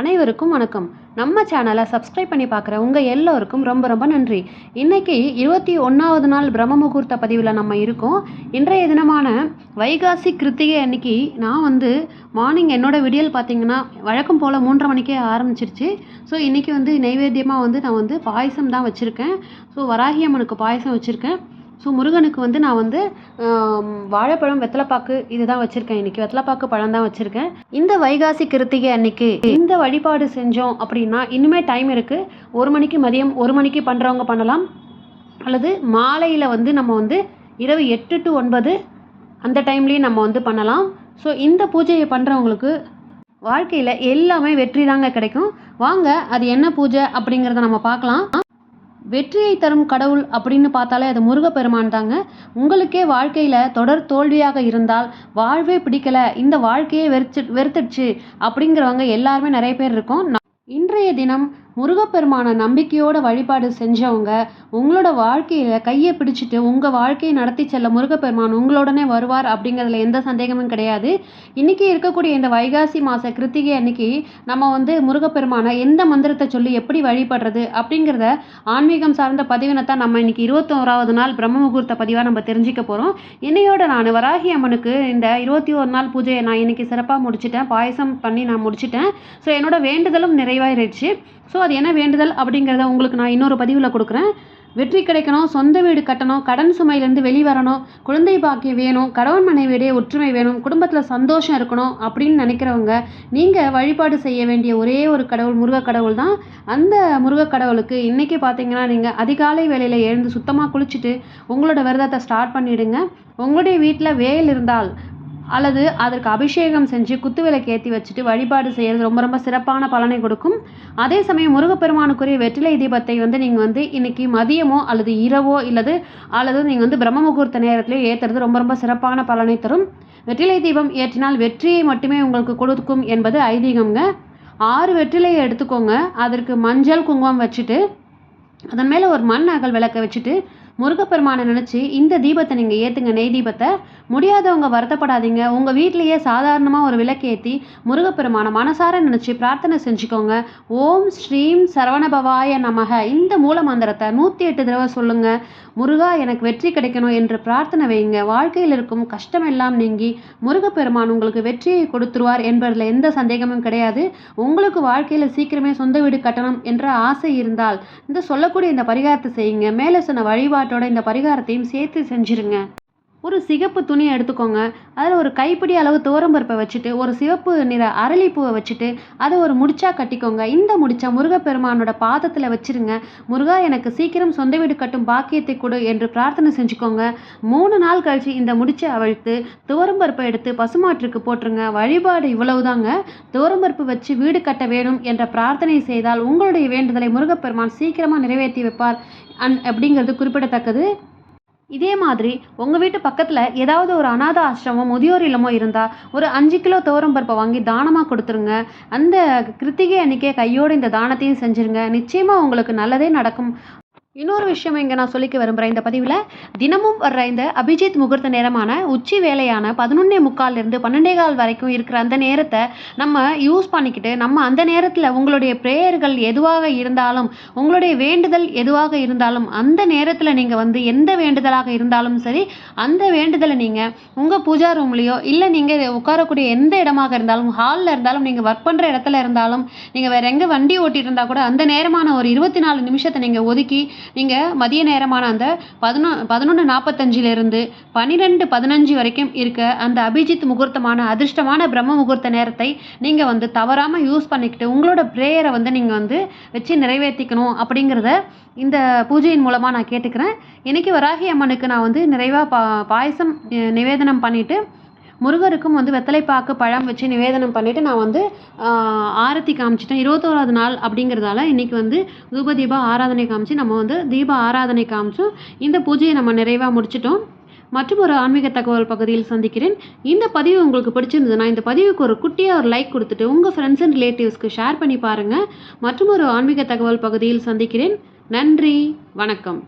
அனைவருக்கும் வணக்கம். நம்ம சேனலை சப்ஸ்கிரைப் பண்ணி பார்க்குற உங்கள் எல்லோருக்கும் ரொம்ப ரொம்ப நன்றி. இன்றைக்கி இருபத்தி ஒன்றாவது நாள் பிரம்ம முகூர்த்த பதிவில் நம்ம இருக்கோம். இன்றைய தினமான வைகாசி கிருத்திகை அன்னைக்கு நான் வந்து மார்னிங் என்னோட விடியல் பார்த்தீங்கன்னா வழக்கம் போல் மூன்றரை மணிக்கே ஆரம்பிச்சிருச்சு. ஸோ இன்றைக்கி வந்து நைவேத்தியமாக வந்து நான் வந்து பாயசம் தான் வச்சுருக்கேன். ஸோ வராகி அம்மனுக்கு பாயசம் வச்சுருக்கேன். ஸோ முருகனுக்கு வந்து நான் வந்து வாழைப்பழம் வெத்தலைப்பாக்கு இதுதான் வச்சுருக்கேன் இன்றைக்கி வெத்தலைப்பாக்கு பழம் தான் வச்சுருக்கேன். இந்த வைகாசி கிருத்திகை அன்னைக்கு இந்த வழிபாடு செஞ்சோம் அப்படின்னா இன்னுமே டைம் இருக்குது ஒரு மணிக்கு மதியம் ஒரு மணிக்கு பண்ணுறவங்க பண்ணலாம். அல்லது மாலையில் வந்து நம்ம வந்து இரவு எட்டு டு ஒன்பது அந்த டைம்லேயும் நம்ம வந்து பண்ணலாம். ஸோ இந்த பூஜையை பண்ணுறவங்களுக்கு வாழ்க்கையில் எல்லாமே வெற்றி தாங்க கிடைக்கும். வாங்க அது என்ன பூஜை அப்படிங்கிறத நம்ம பார்க்கலாம். வெற்றியை தரும் கடவுள் அப்படின்னு பார்த்தாலே அது முருகப்பெருமான் தாங்க. உங்களுக்கே வாழ்க்கையில் தொடர் தோல்வியாக இருந்தால் வாழ்வே பிடிக்கல இந்த வாழ்க்கையே வெறிச்சு வெறுத்துடுச்சு அப்படிங்கிறவங்க எல்லாருமே நிறைய பேர் இருக்கோம். ந- இன்றைய தினம் முருகப்பெருமான நம்பிக்கையோட வழிபாடு செஞ்சவங்க உங்களோட வாழ்க்கையில் கையை பிடிச்சிட்டு உங்கள் வாழ்க்கையை நடத்தி செல்ல முருகப்பெருமான் உங்களோடனே வருவார் அப்படிங்கிறதுல எந்த சந்தேகமும் கிடையாது. இன்றைக்கி இருக்கக்கூடிய இந்த வைகாசி மாத கிருத்திகை அன்னைக்கு நம்ம வந்து முருகப்பெருமானை எந்த மந்திரத்தை சொல்லி எப்படி வழிபடுறது அப்படிங்கிறத ஆன்மீகம் சார்ந்த பதிவினை தான் நம்ம இன்னைக்கு இருபத்தோராவது நாள் பிரம்ம முகூர்த்த பதிவாக நம்ம தெரிஞ்சுக்க போகிறோம் இன்னையோட நான் வராகி அம்மனுக்கு இந்த இருபத்தி ஒரு நாள் பூஜையை நான் இன்னைக்கு சிறப்பாக முடிச்சிட்டேன். பாயசம் பண்ணி நான் முடிச்சிட்டேன். ஸோ என்னோட வேண்டுதலும் நிறைவாயிருச்சு ஸோ அது என்ன வேண்டுதல் அப்படிங்கிறத உங்களுக்கு நான் இன்னொரு பதிவில் கொடுக்குறேன். வெற்றி கிடைக்கணும் சொந்த வீடு கட்டணும் கடன் சுமையிலேருந்து வெளிவரணும் குழந்தை பாக்கியம் வேணும் கணவன் மனைவியிடையே ஒற்றுமை வேணும் குடும்பத்தில் சந்தோஷம் இருக்கணும் அப்படின்னு நினைக்கிறவங்க நீங்கள் வழிபாடு செய்ய வேண்டிய ஒரே ஒரு கடவுள் முருகக் கடவுள் தான். அந்த முருகக் கடவுளுக்கு இன்றைக்கி பார்த்தீங்கன்னா நீங்கள் அதிகாலை வேலையில் எழுந்து சுத்தமாக குளிச்சுட்டு உங்களோட விரதத்தை ஸ்டார்ட் பண்ணிவிடுங்க உங்களுடைய வீட்டில் வேல் இருந்தால் அல்லது அதற்கு அபிஷேகம் செஞ்சு குத்து விளக்கு ஏற்றி வச்சுட்டு வழிபாடு செய்கிறது ரொம்ப ரொம்ப சிறப்பான பலனை கொடுக்கும். அதே சமயம் முருகப்பெருமானுக்குரிய வெற்றிலை தீபத்தை வந்து நீங்கள் வந்து இன்றைக்கி மதியமோ அல்லது இரவோ இல்லது அல்லது நீங்கள் வந்து பிரம்ம முகூர்த்த நேரத்திலேயோ ஏற்றுறது ரொம்ப ரொம்ப சிறப்பான பலனை தரும். வெற்றிலை தீபம் ஏற்றினால் வெற்றியை மட்டுமே உங்களுக்கு கொடுக்கும் என்பது ஐதீகம்ங்க. ஆறு வெற்றிலையை எடுத்துக்கோங்க. அதற்கு மஞ்சள் குங்குமம் வச்சுட்டு அதன் மேலே ஒரு மண் அகல் விளக்க வச்சுட்டு முருகப்பெருமானை நினச்சி இந்த தீபத்தை நீங்கள் ஏற்றுங்க நெய் தீபத்தை. முடியாதவங்க வருத்தப்படாதீங்க. உங்கள் வீட்டிலேயே சாதாரணமாக ஒரு விளக்கு ஏற்றி முருகப்பெருமானை மனசார நினச்சி பிரார்த்தனை செஞ்சுக்கோங்க. ஓம் ஸ்ரீம் சரவணபவாய நமக. இந்த மூல மந்திரத்தை நூற்றி எட்டு தடவை சொல்லுங்கள் முருகா எனக்கு வெற்றி கிடைக்கணும் என்று பிரார்த்தனை வைங்க. வாழ்க்கையில் இருக்கும் கஷ்டமெல்லாம் நீங்கி முருகப்பெருமான் உங்களுக்கு வெற்றியை கொடுத்துருவார் என்பதில் எந்த சந்தேகமும் கிடையாது. உங்களுக்கு வாழ்க்கையில் சீக்கிரமே சொந்த வீடு கட்டணும் என்ற ஆசை இருந்தால் இந்த சொல்லக்கூடிய இந்த பரிகாரத்தை செய்யுங்க. மேலே சொன்ன வழிபாட்டோட இந்த பரிகாரத்தையும் சேர்த்து செஞ்சிருங்க. ஒரு சிகப்பு துணி எடுத்துக்கோங்க. அதில் ஒரு கைப்பிடி அளவு துவரம்பருப்பை வச்சுட்டு ஒரு சிவப்பு நிற அரளிப்பூவை வச்சுட்டு அதை ஒரு முடிச்சா கட்டிக்கோங்க. இந்த முடிச்சா முருகப்பெருமானோட பாதத்தில் வச்சிருங்க. முருகா எனக்கு சீக்கிரம் சொந்த வீடு கட்டும் பாக்கியத்தை கொடு என்று பிரார்த்தனை செஞ்சுக்கோங்க. மூணு நாள் கழிச்சு இந்த முடிச்சை அவிழ்த்து துவரம்பருப்பை எடுத்து பசுமாட்டுக்கு போட்டுருங்க. வழிபாடு இவ்வளவுதாங்க. துவரம்பருப்பு வச்சு வீடு கட்ட வேணும் என்ற பிரார்த்தனை செய்தால் உங்களுடைய வேண்டுதலை முருகப்பெருமான் சீக்கிரமாக நிறைவேற்றி வைப்பார். அன் அப்படிங்கிறது குறிப்பிடத்தக்கது. இதே மாதிரி உங்கள் வீட்டு பக்கத்தில் ஏதாவது ஒரு அனாத ஆசிரமம் முதியோர் இல்லமோ இருந்தால் ஒரு அஞ்சு கிலோ துவரம் பருப்பை வாங்கி தானமாக கொடுத்துருங்க. அந்த கிருத்திகை அன்னைக்கே கையோடு இந்த தானத்தையும் செஞ்சுருங்க. நிச்சயமாக உங்களுக்கு நல்லதே நடக்கும். இன்னொரு விஷயம் இங்கே நான் சொல்லிக்க விரும்புகிறேன் இந்த பதிவில் தினமும் வர்ற இந்த அபிஜித் முகூர்த்த நேரமான உச்சி வேலையான பதினொன்னே முக்கால்லேருந்து பன்னெண்டே கால் வரைக்கும் இருக்கிற அந்த நேரத்தை நம்ம யூஸ் பண்ணிக்கிட்டு நம்ம அந்த நேரத்தில் உங்களுடைய ப்ரேயர்கள் எதுவாக இருந்தாலும் உங்களுடைய வேண்டுதல் எதுவாக இருந்தாலும் அந்த நேரத்தில் நீங்கள் வந்து எந்த வேண்டுதலாக இருந்தாலும் சரி அந்த வேண்டுதலை நீங்கள் உங்கள் பூஜா ரூம்லேயோ இல்லை நீங்கள் உட்காரக்கூடிய எந்த இடமாக இருந்தாலும் ஹாலில் இருந்தாலும் நீங்கள் ஒர்க் பண்ணுற இடத்துல இருந்தாலும் நீங்கள் வேறு எங்கே வண்டி ஓட்டிகிட்டு இருந்தால் கூட அந்த நேரமான ஒரு இருபத்தி நாலு நிமிஷத்தை நீங்கள் ஒதுக்கி நீங்கள் மதிய நேரமான அந்த பதினொ பதினொன்று நாற்பத்தஞ்சிலிருந்து பன்னிரெண்டு பதினஞ்சு வரைக்கும் இருக்க அந்த அபிஜித் முகூர்த்தமான அதிர்ஷ்டமான பிரம்ம முகூர்த்த நேரத்தை நீங்கள் வந்து தவறாமல் யூஸ் பண்ணிக்கிட்டு உங்களோட ப்ரேயரை வந்து நீங்கள் வந்து வச்சு நிறைவேற்றிக்கணும் அப்படிங்கிறத இந்த பூஜையின் மூலமாக நான் கேட்டுக்கிறேன். இன்றைக்கி வராகி அம்மனுக்கு நான் வந்து நிறைவாக பா பாயசம் நிவேதனம் பண்ணிவிட்டு முருகருக்கும் வந்து வெத்தலைப்பாக்கு பழம் வச்சு நிவேதனம் பண்ணிவிட்டு நான் வந்து ஆரத்தி காமிச்சிட்டேன். இருபத்தோராவது நாள் அப்படிங்கிறதால இன்றைக்கி வந்து தூப தீப ஆராதனை காமிச்சு நம்ம வந்து தீப ஆராதனை காமிச்சோம் இந்த பூஜையை நம்ம நிறைவாக முடிச்சிட்டோம். மற்றும் ஒரு ஆன்மீக தகவல் பகுதியில் சந்திக்கிறேன். இந்த பதிவு உங்களுக்கு பிடிச்சிருந்ததுன்னா இந்த பதிவுக்கு ஒரு குட்டியாக ஒரு லைக் கொடுத்துட்டு உங்கள் ஃப்ரெண்ட்ஸ் அண்ட் ரிலேட்டிவ்ஸ்க்கு ஷேர் பண்ணி பாருங்கள் மற்றும் ஒரு ஆன்மீக தகவல் பகுதியில் சந்திக்கிறேன். நன்றி வணக்கம்.